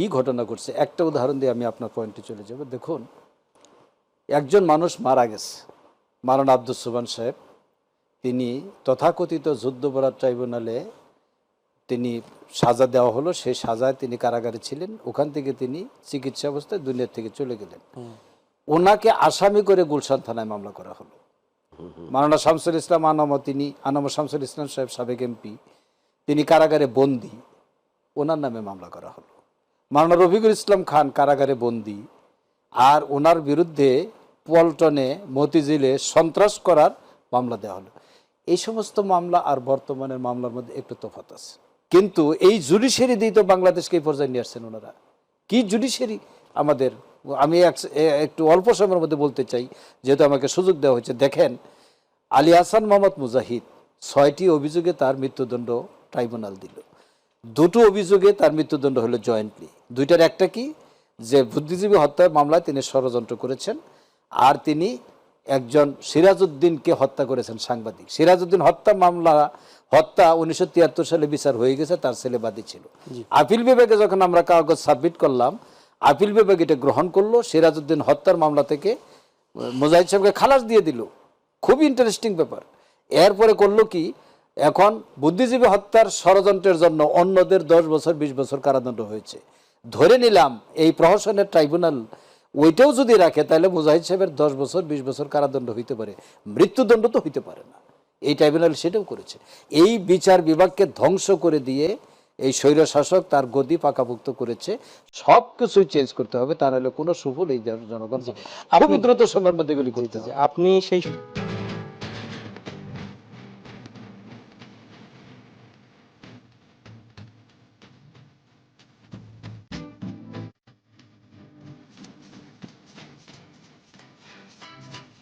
কি ঘটনা ঘটছে? একটা উদাহরণ দিয়ে আমি আপনার পয়েন্টে চলে যাব। দেখুন একজন মানুষ মারা গেছে। মারানা আব্দুল সুবান সাহেব। তিনি তথাকথিত যুদ্ধপরাধ ট্রাইব্যুনালে তিনি সাজা দেওয়া হলো। সেই সাজায় তিনি কারাগারে ছিলেন। ওখান থেকে তিনি চিকিৎসা অবস্থায় দুনিয়া থেকে চলে গেলেন। ওনাকে আসামি করে গুলশান থানায় মামলা করা হলো। মাওলানা শামসুল ইসলাম আনাম তিনি আনাম শামসুল ইসলাম সাহেব সাবেক এমপি। তিনি কারাগারে বন্দি। ওনার নামে মামলা করা হলো। মাওলানা রফিকুল ইসলাম খান কারাগারে বন্দি আর ওনার বিরুদ্ধে পল্টনে মতিঝিলে সন্ত্রাস করার মামলা দেওয়া হলো। এই সমস্ত মামলা আর বর্তমানের মামলার মধ্যে একটু তফাত আছে। কিন্তু এই জুডিশিয়ারি দিয়ে তো বাংলাদেশকে এই পর্যায়ে নিয়ে আসছেন ওনারা। কি জুডিশিয়ারি? আমাদের, আমি এক- একটু অল্প সময়ের মধ্যে বলতে চাই, যেহেতু আমাকে সুযোগ দেওয়া হয়েছে। দেখেন, আলী হাসান মোহাম্মদ মুজাহিদ ছয়টি অভিযোগে তার মৃত্যুদণ্ড ট্রাইব্যুনাল দিল। দুটো অভিযোগে তার মৃত্যুদণ্ড হলো জয়েন্টলি। দুইটার একটা কি? যে বুদ্ধিজীবী হত্যার মামলায় তিনি ষড়যন্ত্র করেছেন আর তিনি একজন সিরাজউদ্দিনকে হত্যা করেছেন সাংবাদিক। সিরাজউদ্দিন হত্যা মামলা হত্যা উনিশশো তিয়াত্তর সালে বিচার হয়ে গেছে তার ছেলে বাদী ছিল। আপিল বিভাগে যখন আমরা কাগজ সাবমিট করলাম আপিল বিভাগ এটা গ্রহণ করল সিরাজউদ্দিন হত্যার মামলা থেকে মোজাহিদ সাহেবকে খালাস দিয়ে দিল। খুবই ইন্টারেস্টিং ব্যাপার। এরপরে করল কি? এখন বুদ্ধিজীবী হত্যার ষড়যন্ত্রের জন্য অন্যদের দশ বছর বিশ বছর কারাদণ্ড হয়েছে। ধরে নিলাম এই প্রহসনের ট্রাইব্যুনাল ওইটাও যদি রাখে তাহলে মুজাহিদ সাহেবের দশ বছর বিশ বছর কারাদণ্ড হইতে পারে। মৃত্যুদণ্ড তো হইতে পারে না। এই ট্রাইব্যুনাল সেটাও করেছে। এই বিচার বিভাগকে ধ্বংস করে দিয়ে এই স্বৈর শাসক তার গদি পাকাভুক্ত করেছে। সব কিছুই চেঞ্জ করতে হবে তা নাহলে কোনো সুফল এই জনগণ পাবে না। খুব দ্রুত সময়ের মধ্যে এগুলি করতে আপনি সেই